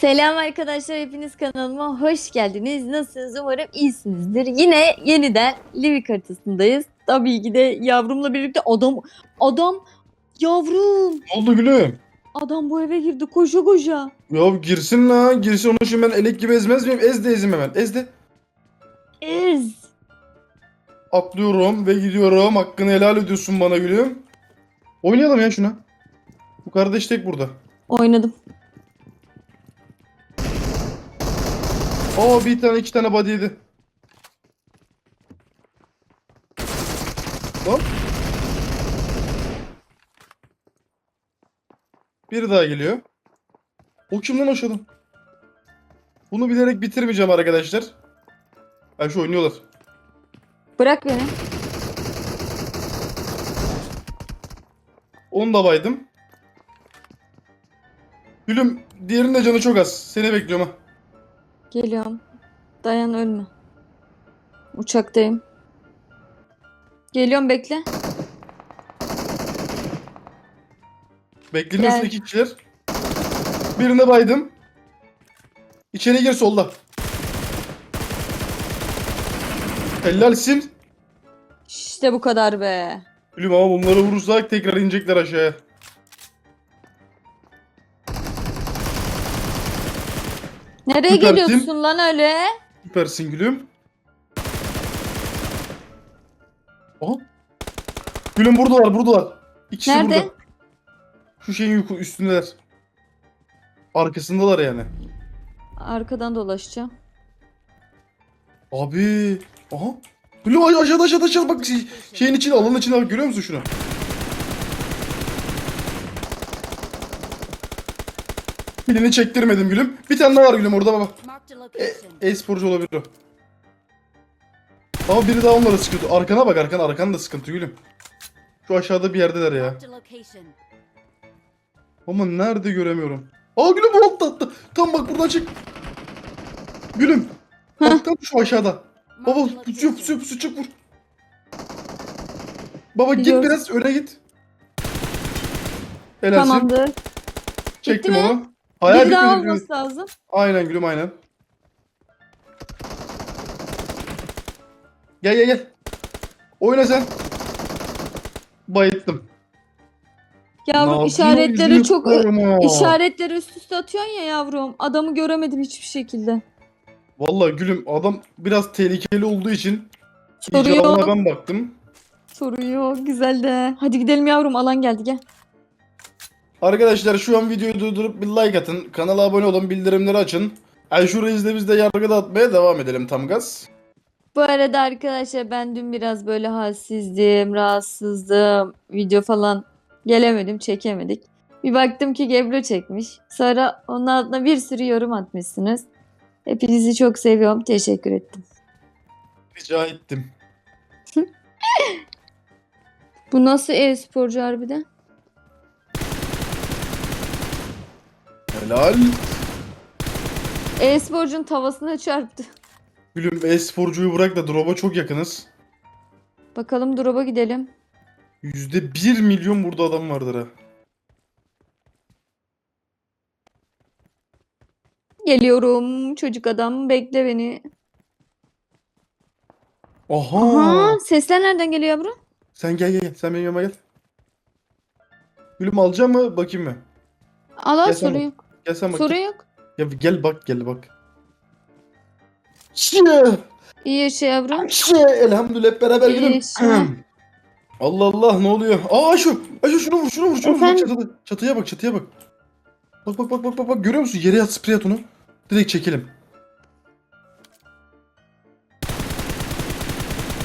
Selam arkadaşlar hepiniz kanalıma hoş geldiniz. Nasılsınız? Umarım iyisinizdir. Yine yeniden Livik haritasındayız. Tabii ki de yavrumla birlikte adam adam yavrum Ne oldu gülüm? adam bu eve girdi koşa koşa. Ya girsin la girsin onu şimdi ben elek gibi ezmez miyim? Ez de ezim hemen ez de. Ez. Atlıyorum ve gidiyorum. Hakkını helal ediyorsun bana gülüm. Oynayalım ya şuna. Bu kardeş tek burada. Oynadım. Aa bir tane iki tane body yedi. Hop. Bir daha geliyor. O kimden aşağıdan? Bunu bilerek bitirmeyeceğim arkadaşlar. Ha şu oynuyorlar. Bırak beni. Onu da baydım. Gülüm diğerinin de canı çok az. Seni bekliyorum ha. Geliyorum. Dayan ölme. Uçaktayım. Geliyorum bekle. Bekleniyorsun Gel. iki kişiler. Birine baydım. İçeri gir solda. Helalsin. İşte bu kadar be. Gülüm ama bunları vurursak tekrar inecekler aşağıya. Nereye Süper geliyorsun lan öyle? Süpersin gülüm. Aha. Gülüm buradalar buradalar. İkisi Nerede? burada. Şu şeyin yuku- üstündeler. Arkasındalar yani. Arkadan dolaşacağım. Abi. Aha. Gülüm aşağıda aşağıda aşağıda bak şey- şeyin içine alanın içine bak görüyor musun şunu? Pilini çektirmedim gülüm. Bir tane daha var gülüm orada baba. Location. E-sporcu olabilir o. Ama biri daha onlara sıkıntı. Arkana bak arkana arkan da sıkıntı gülüm. Şu aşağıda bir yerdeler ya. Ama nerede göremiyorum. Aa gülüm altta altta. Tam bak buradan çık. Gülüm. Bak tam şu aşağıda. Baba pusuyor pusuyor pusuyor çık vur. Baba git Biliyorum. biraz öne git. Helalsin. Tamamdır. Çektim Bitti mi? Hayal Bir daha bitmedi. olması lazım. Aynen gülüm aynen. Gel gel gel. Oyna sen. Bayıttım. Yavrum işaretleri çok işaretleri üst üste atıyorsun ya yavrum. Adamı göremedim hiçbir şekilde. Vallahi gülüm adam biraz tehlikeli olduğu için Soru icabına ben baktım. Soru yok. Güzel de. Hadi gidelim yavrum. Alan geldi gel. Arkadaşlar şu an videoyu durdurup bir like atın. Kanala abone olun, bildirimleri açın. Ayşur Reis'le biz de yargıda atmaya devam edelim tam gaz. Bu arada arkadaşlar ben dün biraz böyle halsizdim, rahatsızdım. Video falan gelemedim, çekemedik. Bir baktım ki Gebru çekmiş. Sonra onun altına bir sürü yorum atmışsınız. Hepinizi çok seviyorum. Teşekkür ettim. Rica ettim. Bu nasıl e-sporcu harbiden? Helal. E-sporcunun tavasına çarptı. Gülüm e-sporcuyu bırak da drop'a çok yakınız. Bakalım drop'a gidelim. Yüzde bir milyon burada adam vardır ha. Geliyorum çocuk adam bekle beni. Aha. Aha sesler nereden geliyor yavrum? Sen gel gel gel. Sen benim yanıma gel. Gülüm alacağım mı? Bakayım mı? Gel sen sorun bak. yok. Gel sen bak. Sorun yok. Ya gel bak gel bak. Şi. İyi yaşa yavrum. Şi. Elhamdülillah hep beraber İyi yaşa. Allah Allah ne oluyor? Aa şu. Ayşe şunu vur şunu vur şunu vur. Efendim? Çatıda, çatıya bak çatıya bak. Bak bak bak bak bak bak görüyor musun? Yere yat sprey at onu. Direkt çekelim.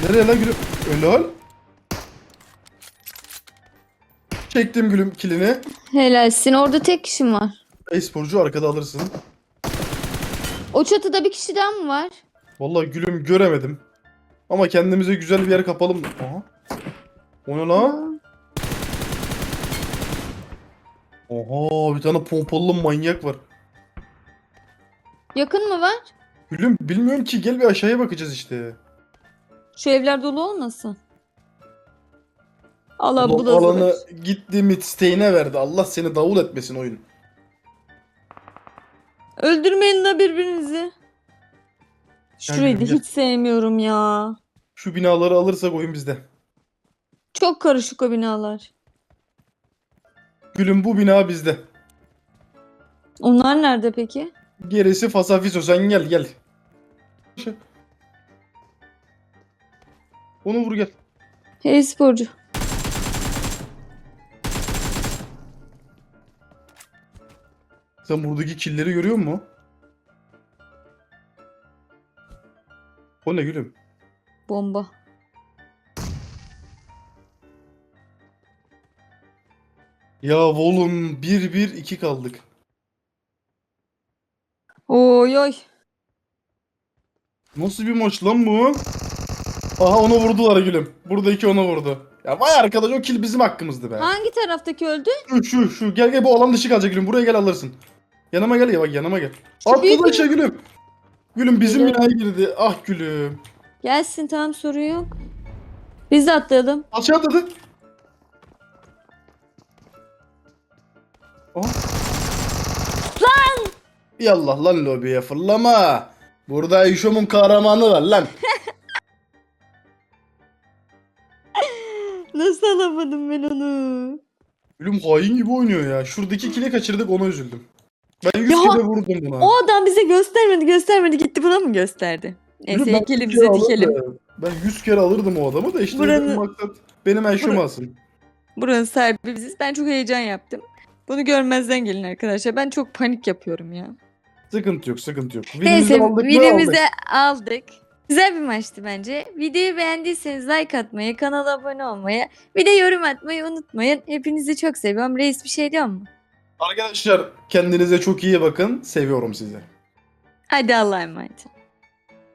Nereye lan gülüm? Helal. Çektim gülüm kilini. Helalsin. Orada tek kişim var. E-sporcu arkada alırsın. O çatıda bir kişi daha mı var? Vallahi gülüm göremedim. Ama kendimize güzel bir yer kapalım. Aha. O ne lan? Oha bir tane pompalı manyak var. Yakın mı var? Gülüm bilmiyorum ki gel bir aşağıya bakacağız işte. Şu evler dolu olmasın? Allah bu da alanı gitti midsteyine verdi. Allah seni davul etmesin oyun. Öldürmeyin la birbirinizi. Şurayı da hiç sevmiyorum ya. Şu binaları alırsak oyun bizde. Çok karışık o binalar. Gülüm bu bina bizde. Onlar nerede peki? Gerisi fasafiso sen gel gel. Onu vur gel. Hey sporcu. Sen buradaki killeri görüyor musun? O ne gülüm? Bomba. Ya oğlum 1-1-2 kaldık. Oy oy. Nasıl bir maç lan bu? Aha onu vurdular gülüm. Buradaki onu vurdu. Ya vay arkadaş o kill bizim hakkımızdı be. Hangi taraftaki öldü? Şu şu şu gel gel bu alan dışı kalacak gülüm. Buraya gel alırsın. Yanıma gel ya bak yanıma gel. Atladı aşağı gülüm. Gülüm bizim binaya girdi. Ah gülüm. Gelsin tamam sorun yok. Biz de atlayalım. Aşağı atladı. Aha. Lan! Yallah lan lobiye fırlama. Burada İşom'un kahramanı var lan. Nasıl alamadım ben onu? Gülüm hain gibi oynuyor ya. Şuradaki kili kaçırdık ona üzüldüm. Ben 100 Ya, kere vurdum buna. O adam bize göstermedi göstermedi gitti buna mı gösterdi? Neyse ben heykelimize 100 kere dikelim. Ben 100 kere alırdım o adamı da işte Buranın- benim maksat benim eşim alsın. Buranın sahibi biziz. Ben çok heyecan yaptım. Bunu görmezden gelin arkadaşlar. Ben çok panik yapıyorum ya. Sıkıntı yok sıkıntı yok. Neyse videomuzu Aldık. aldık. Güzel bir maçtı bence. Videoyu beğendiyseniz like atmayı, kanala abone olmayı, bir de yorum atmayı unutmayın. Hepinizi çok seviyorum. Reis bir şey diyor mu? Arkadaşlar kendinize çok iyi bakın. Seviyorum sizi. Hadi Allah'a emanet.